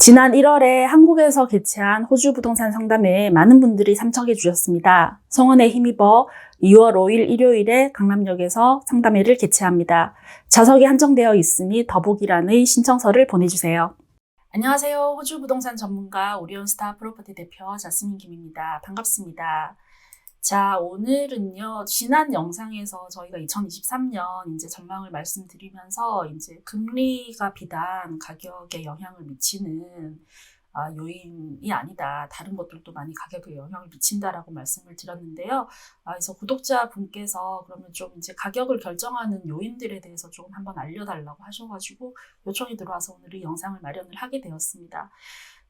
지난 1월에 한국에서 개최한 호주 부동산 상담회에 많은 분들이 참석해 주셨습니다. 성원에 힘입어 2월 5일 일요일에 강남역에서 상담회를 개최합니다. 좌석이 한정되어 있으니 더보기란의 신청서를 보내주세요. 안녕하세요. 호주 부동산 전문가 오리온 스타 프로퍼티 대표 자스민 김입니다. 반갑습니다. 자, 오늘은요, 지난 영상에서 저희가 2023년 이제 전망을 말씀드리면서 이제 금리가 비단 가격에 영향을 미치는 아, 요인이 아니다. 다른 것들도 많이 가격에 영향을 미친다라고 말씀을 드렸는데요. 아, 그래서 구독자분께서 그러면 좀 이제 가격을 결정하는 요인들에 대해서 조금 한번 알려달라고 하셔가지고 요청이 들어와서 오늘 이 영상을 마련을 하게 되었습니다.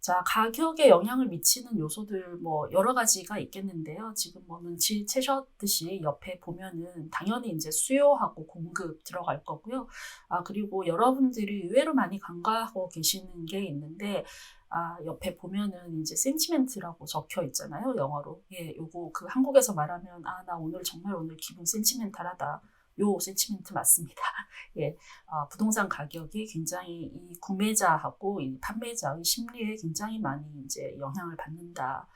자, 가격에 영향을 미치는 요소들 뭐 여러 가지가 있겠는데요. 지금 뭐 눈치 채셨듯이 옆에 보면은 당연히 이제 수요하고 공급 들어갈 거고요. 아, 그리고 여러분들이 의외로 많이 간과하고 계시는 게 있는데 아, 옆에 보면은 이제 센치멘트라고 적혀 있잖아요. 영어로. 예, 요거 그 한국에서 말하면 아, 나 오늘 정말 오늘 기분 센치멘탈하다. 요 센치멘트 맞습니다. 예, 어, 부동산 가격이 굉장히 이 구매자하고 이 판매자의 심리에 굉장히 많이 이제 영향을 받는다.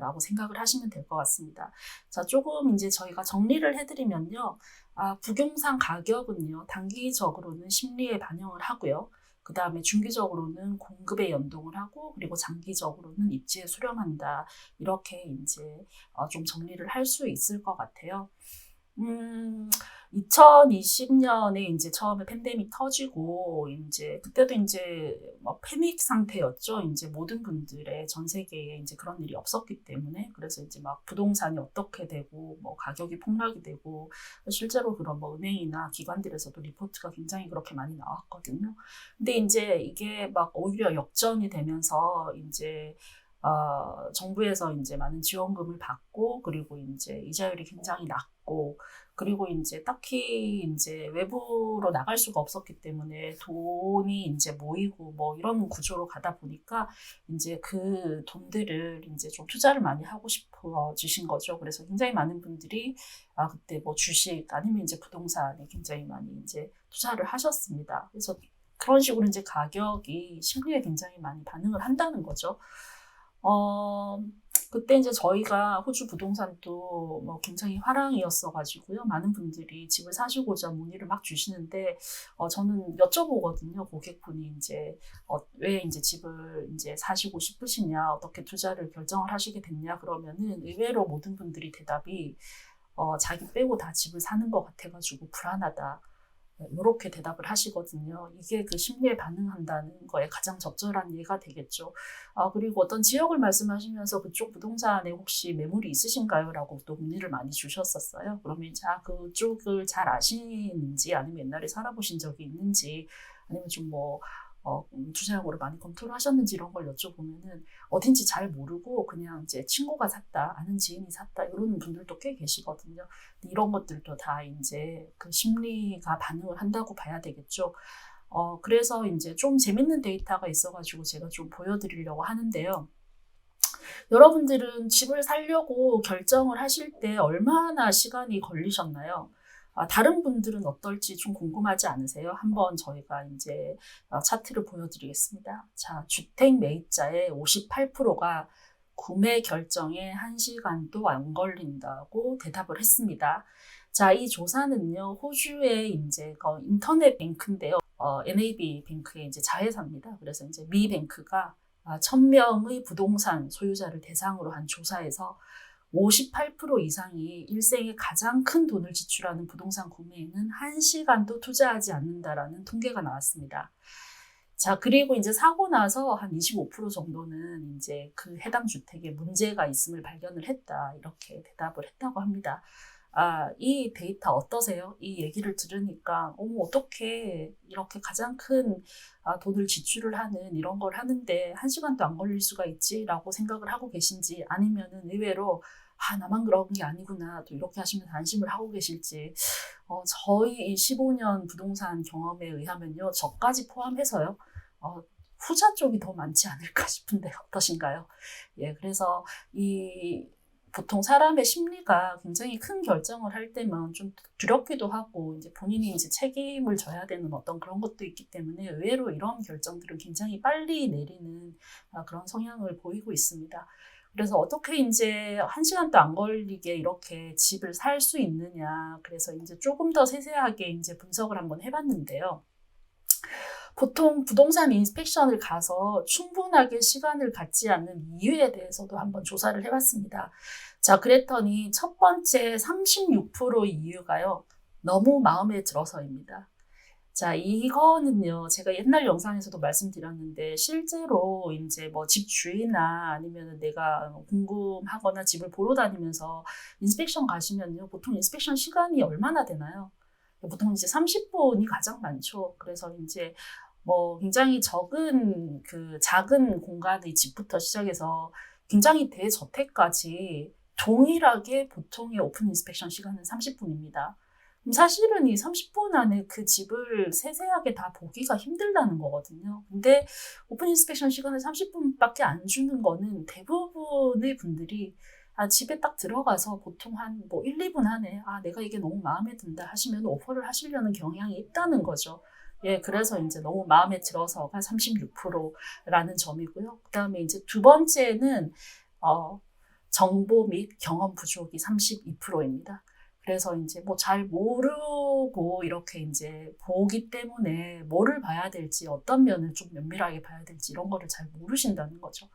라고 생각을 하시면 될 것 같습니다. 자, 조금 이제 저희가 정리를 해드리면요. 아, 부동산 가격은요, 단기적으로는 심리에 반영을 하고요. 그 다음에 중기적으로는 공급에 연동을 하고, 그리고 장기적으로는 입지에 수렴한다. 이렇게 이제 어, 좀 정리를 할 수 있을 것 같아요. 음, 2020년에 이제 처음에 팬데믹 터지고, 이제, 그때도 이제 뭐 패닉 상태였죠. 이제 모든 분들의 전 세계에 이제 그런 일이 없었기 때문에. 그래서 이제 막 부동산이 어떻게 되고, 뭐 가격이 폭락이 되고, 실제로 그런 뭐 은행이나 기관들에서도 리포트가 굉장히 그렇게 많이 나왔거든요. 근데 이제 이게 막 오히려 역전이 되면서 이제 어, 정부에서 이제 많은 지원금을 받고 그리고 이제 이자율이 굉장히 낮고 그리고 이제 딱히 이제 외부로 나갈 수가 없었기 때문에 돈이 이제 모이고 뭐 이런 구조로 가다 보니까 이제 그 돈들을 이제 좀 투자를 많이 하고 싶어지신 거죠. 그래서 굉장히 많은 분들이 아 그때 뭐 주식 아니면 이제 부동산에 굉장히 많이 이제 투자를 하셨습니다. 그래서 그런 식으로 이제 가격이 심리에 굉장히 많이 반응을 한다는 거죠. 어, 그때 이제 저희가 호주 부동산도 뭐 굉장히 화랑이었어가지고요. 많은 분들이 집을 사시고자 문의를 막 주시는데, 어, 저는 여쭤보거든요. 고객분이 이제, 어, 왜 이제 집을 이제 사시고 싶으시냐, 어떻게 투자를 결정을 하시게 됐냐, 그러면은 의외로 모든 분들이 대답이, 어, 자기 빼고 다 집을 사는 것 같아가지고 불안하다. 이렇게 대답을 하시거든요. 이게 그 심리에 반응한다는 거에 가장 적절한 예가 되겠죠. 아, 그리고 어떤 지역을 말씀하시면서 그쪽 부동산에 혹시 매물이 있으신가요? 라고 또 문의를 많이 주셨었어요. 그러면 이제 아, 그쪽을 잘 아시는지 아니면 옛날에 살아보신 적이 있는지 아니면 좀뭐 어, 음, 투자용으로 많이 검토를 하셨는지 이런 걸 여쭤보면은 어딘지 잘 모르고 그냥 이제 친구가 샀다, 아는 지인이 샀다 이런 분들도 꽤 계시거든요. 이런 것들도 다 이제 그 심리가 반응을 한다고 봐야 되겠죠. 어, 그래서 이제 좀 재밌는 데이터가 있어가지고 제가 좀 보여드리려고 하는데요. 여러분들은 집을 살려고 결정을 하실 때 얼마나 시간이 걸리셨나요? 아, 다른 분들은 어떨지 좀 궁금하지 않으세요? 한번 저희가 이제 어, 차트를 보여드리겠습니다. 자, 주택 매입자의 58%가 구매 결정에 1시간도 안 걸린다고 대답을 했습니다. 자, 이 조사는요, 호주의 이제 그 인터넷 뱅크인데요. 어, NAB 뱅크의 이제 자회사입니다. 그래서 이제 미 뱅크가 1000명의 아, 부동산 소유자를 대상으로 한 조사에서 58% 이상이 일생에 가장 큰 돈을 지출하는 부동산 구매에는 한시간도 투자하지 않는다라는 통계가 나왔습니다. 자, 그리고 이제 사고 나서 한 25% 정도는 이제 그 해당 주택에 문제가 있음을 발견을 했다. 이렇게 대답을 했다고 합니다. 아, 이 데이터 어떠세요? 이 얘기를 들으니까, 어머, 어떻게 이렇게 가장 큰 아, 돈을 지출을 하는 이런 걸 하는데 한 시간도 안 걸릴 수가 있지라고 생각을 하고 계신지 아니면은 의외로 아, 나만 그런 게 아니구나. 또 이렇게 하시면 안심을 하고 계실지. 어, 저희 15년 부동산 경험에 의하면요. 저까지 포함해서요. 어, 후자 쪽이 더 많지 않을까 싶은데 어떠신가요? 예, 그래서 이 보통 사람의 심리가 굉장히 큰 결정을 할 때면 좀 두렵기도 하고 이제 본인이 이제 책임을 져야 되는 어떤 그런 것도 있기 때문에 의외로 이런 결정들은 굉장히 빨리 내리는 아, 그런 성향을 보이고 있습니다. 그래서 어떻게 이제 한 시간도 안 걸리게 이렇게 집을 살 수 있느냐. 그래서 이제 조금 더 세세하게 이제 분석을 한번 해봤는데요. 보통 부동산 인스펙션을 가서 충분하게 시간을 갖지 않는 이유에 대해서도 한번 조사를 해봤습니다. 자, 그랬더니 첫 번째 36% 이유가요. 너무 마음에 들어서입니다. 자, 이거는요, 제가 옛날 영상에서도 말씀드렸는데, 실제로 이제 뭐 집 주인이나 아니면 내가 궁금하거나 집을 보러 다니면서 인스펙션 가시면요, 보통 인스펙션 시간이 얼마나 되나요? 보통 이제 30분이 가장 많죠. 그래서 이제 뭐 굉장히 적은 그 작은 공간의 집부터 시작해서 굉장히 대저택까지 동일하게 보통의 오픈 인스펙션 시간은 30분입니다. 사실은 이 30분 안에 그 집을 세세하게 다 보기가 힘들다는 거거든요. 근데 오픈 인스펙션 시간을 30분밖에 안 주는 거는 대부분의 분들이 아, 집에 딱 들어가서 보통 한 뭐 1, 2분 안에 아, 내가 이게 너무 마음에 든다 하시면 오퍼를 하시려는 경향이 있다는 거죠. 예, 그래서 이제 너무 마음에 들어서가 36%라는 점이고요. 그 다음에 이제 두 번째는, 어, 정보 및 경험 부족이 32%입니다. 그래서 이제 뭐 잘 모르고 이렇게 이제 보기 때문에 뭐를 봐야 될지 어떤 면을 좀 면밀하게 봐야 될지 이런 거를 잘 모르신다는 거죠.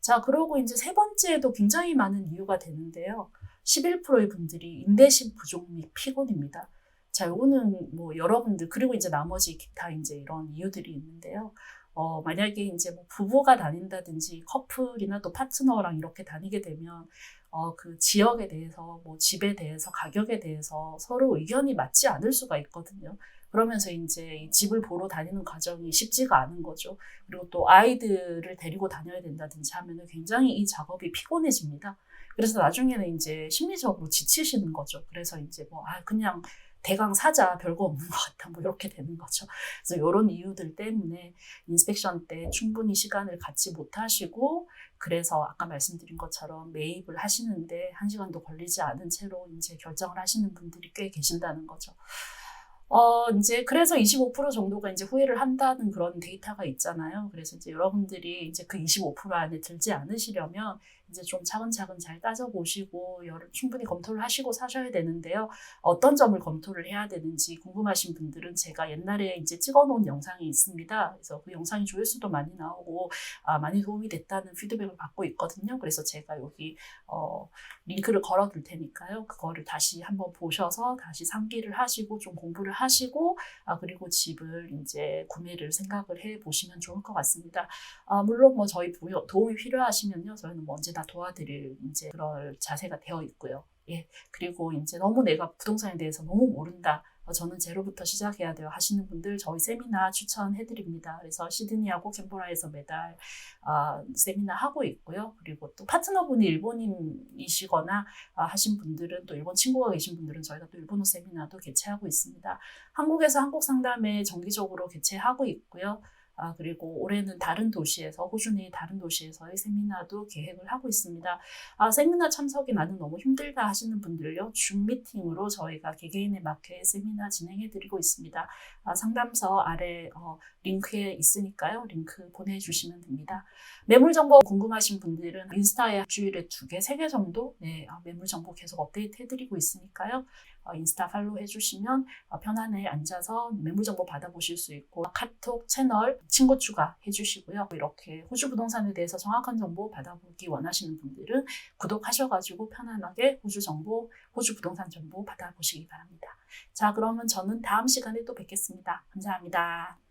자, 그러고 이제 세 번째도 굉장히 많은 이유가 되는데요. 11%의 분들이 인내심 부족 및 피곤입니다. 자, 요거는 뭐 여러분들, 그리고 이제 나머지 기타 이제 이런 이유들이 있는데요. 어, 만약에 이제 뭐 부부가 다닌다든지 커플이나 또 파트너랑 이렇게 다니게 되면 어, 그 지역에 대해서, 뭐 집에 대해서, 가격에 대해서 서로 의견이 맞지 않을 수가 있거든요. 그러면서 이제 이 집을 보러 다니는 과정이 쉽지가 않은 거죠. 그리고 또 아이들을 데리고 다녀야 된다든지 하면은 굉장히 이 작업이 피곤해집니다. 그래서 나중에는 이제 심리적으로 지치시는 거죠. 그래서 이제 뭐, 아, 그냥 대강 사자 별거 없는 것 같다 뭐 이렇게 되는 거죠. 그래서 이런 이유들 때문에 인스펙션 때 충분히 시간을 갖지 못하시고 그래서 아까 말씀드린 것처럼 매입을 하시는데 한 시간도 걸리지 않은 채로 이제 결정을 하시는 분들이 꽤 계신다는 거죠. 어, 이제 그래서 25% 정도가 이제 후회를 한다는 그런 데이터가 있잖아요. 그래서 이제 여러분들이 이제 그 25% 안에 들지 않으시려면 이제 좀 차근차근 잘 따져보시고 충분히 검토를 하시고 사셔야 되는데요. 어떤 점을 검토를 해야 되는지 궁금하신 분들은 제가 옛날에 이제 찍어놓은 영상이 있습니다. 그래서 그 영상이 조회수도 많이 나오고 아, 많이 도움이 됐다는 피드백을 받고 있거든요. 그래서 제가 여기 어, 링크를 걸어둘 테니까요. 그거를 다시 한번 보셔서 다시 상기를 하시고 좀 공부를 하시고 아, 그리고 집을 이제 구매를 생각을 해 보시면 좋을 것 같습니다. 아, 물론 뭐 저희 도움이 필요하시면요. 저희는 뭐 언제 나 도와드릴 이제 그럴 자세가 되어 있고요. 예. 그리고 이제 너무 내가 부동산에 대해서 너무 모른다. 어, 저는 제로부터 시작해야 돼요 하시는 분들 저희 세미나 추천해드립니다. 그래서 시드니하고 캔버라에서 매달 어, 세미나 하고 있고요. 그리고 또 파트너분이 일본인이시거나 어, 하신 분들은 또 일본 친구가 계신 분들은 저희가 또 일본어 세미나도 개최하고 있습니다. 한국에서 한국 상담회 정기적으로 개최하고 있고요. 아, 그리고 올해는 다른 도시에서, 호주 내 다른 도시에서의 세미나도 계획을 하고 있습니다. 아, 세미나 참석이 나는 너무 힘들다 하시는 분들요, 줌 미팅으로 저희가 개개인에 맞게 세미나 진행해 드리고 있습니다. 아, 상담서 아래 어, 링크에 있으니까요, 링크 보내주시면 됩니다. 매물 정보 궁금하신 분들은 인스타에 주일에 두 개, 세 개 정도 네, 아, 매물 정보 계속 업데이트 해드리고 있으니까요. 어, 인스타 팔로우 해주시면 어, 편안에 앉아서 매물 정보 받아보실 수 있고 카톡 채널 친구 추가 해주시고요. 이렇게 호주 부동산에 대해서 정확한 정보 받아보기 원하시는 분들은 구독하셔가지고 편안하게 호주 정보, 호주 부동산 정보 받아보시기 바랍니다. 자, 그러면 저는 다음 시간에 또 뵙겠습니다. 감사합니다.